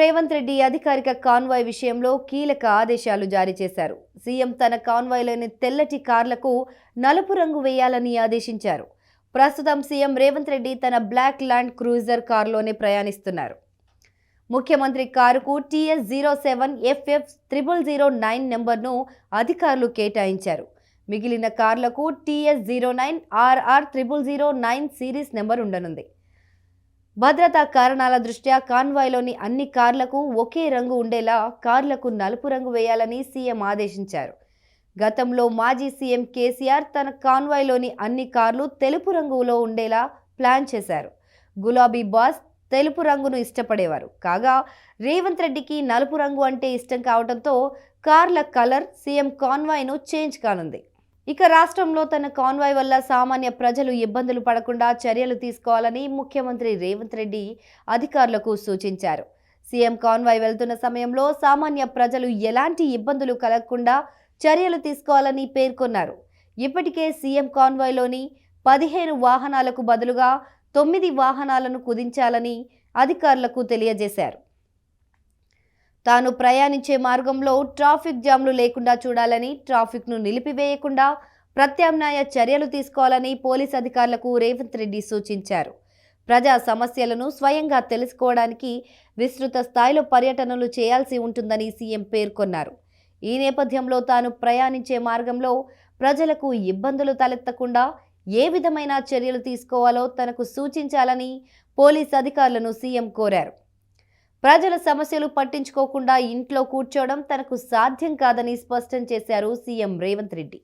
రేవంత్ రెడ్డి అధికారిక కాన్వాయ్ విషయంలో కీలక ఆదేశాలు జారీ చేశారు. సీఎం తన కాన్వాయ్లోని తెల్లటి కార్లకు నలుపు రంగు వేయాలని ఆదేశించారు. ప్రస్తుతం సీఎం రేవంత్ రెడ్డి తన బ్లాక్ ల్యాండ్ క్రూజర్ కారులోనే ప్రయాణిస్తున్నారు. ముఖ్యమంత్రి కారుకు TS zero seven FF triple zero nine నెంబర్ను అధికారులు కేటాయించారు. మిగిలిన కార్లకు TS zero nine RR triple zero nine series number ఉండనుంది. భద్రతా కారణాల దృష్ట్యా కాన్వాయ్లోని అన్ని కార్లకు ఒకే రంగు ఉండేలా కార్లకు నలుపు రంగు వేయాలని సీఎం ఆదేశించారు. గతంలో మాజీ సీఎం కేసీఆర్ తన కాన్వాయ్లోని అన్ని కార్లు తెలుపు రంగులో ఉండేలా ప్లాన్ చేశారు. గులాబీ బాస్ తెలుపు రంగును ఇష్టపడేవారు. కాగా రేవంత్ రెడ్డికి నలుపు రంగు అంటే ఇష్టం కావడంతో కార్ల కలర్ సీఎం కాన్వాయ్ను చేంజ్ కానుంది. ఇక రాష్ట్రంలో తన కాన్వాయ్ వల్ల సామాన్య ప్రజలు ఇబ్బందులు పడకుండా చర్యలు తీసుకోవాలని ముఖ్యమంత్రి రేవంత్ రెడ్డి అధికారులకు సూచించారు. సీఎం కాన్వాయ్ వెళ్తున్న సమయంలో సామాన్య ప్రజలు ఎలాంటి ఇబ్బందులు కలగకుండా చర్యలు తీసుకోవాలని పేర్కొన్నారు. ఇప్పటికే సీఎం కాన్వాయ్లోని పదిహేను వాహనాలకు బదులుగా తొమ్మిది వాహనాలను కుదించాలని అధికారులకు తెలియజేశారు. తాను ప్రయాణించే మార్గంలో ట్రాఫిక్ జామ్లు లేకుండా చూడాలని ట్రాఫిక్ను నిలిపివేయకుండా ప్రత్యామ్నాయ చర్యలు తీసుకోవాలని పోలీస్ అధికారులకు రేవంత్ రెడ్డి సూచించారు. ప్రజా సమస్యలను స్వయంగా తెలుసుకోవడానికి విస్తృత స్థాయిలో పర్యటనలు చేయాల్సి ఉంటుందని సీఎం పేర్కొన్నారు. ఈ నేపథ్యంలో తాను ప్రయాణించే మార్గంలో ప్రజలకు ఇబ్బందులు తలెత్తకుండా ఏ విధమైన చర్యలు తీసుకోవాలో తనకు సూచించాలని పోలీస్ అధికారులను సీఎం కోరారు. ప్రజల సమస్యలు పట్టించుకోకుండా ఇంట్లో కూర్చోవడం తనకు సాధ్యం కాదని స్పష్టం చేశారు సీఎం రేవంత్ రెడ్డి.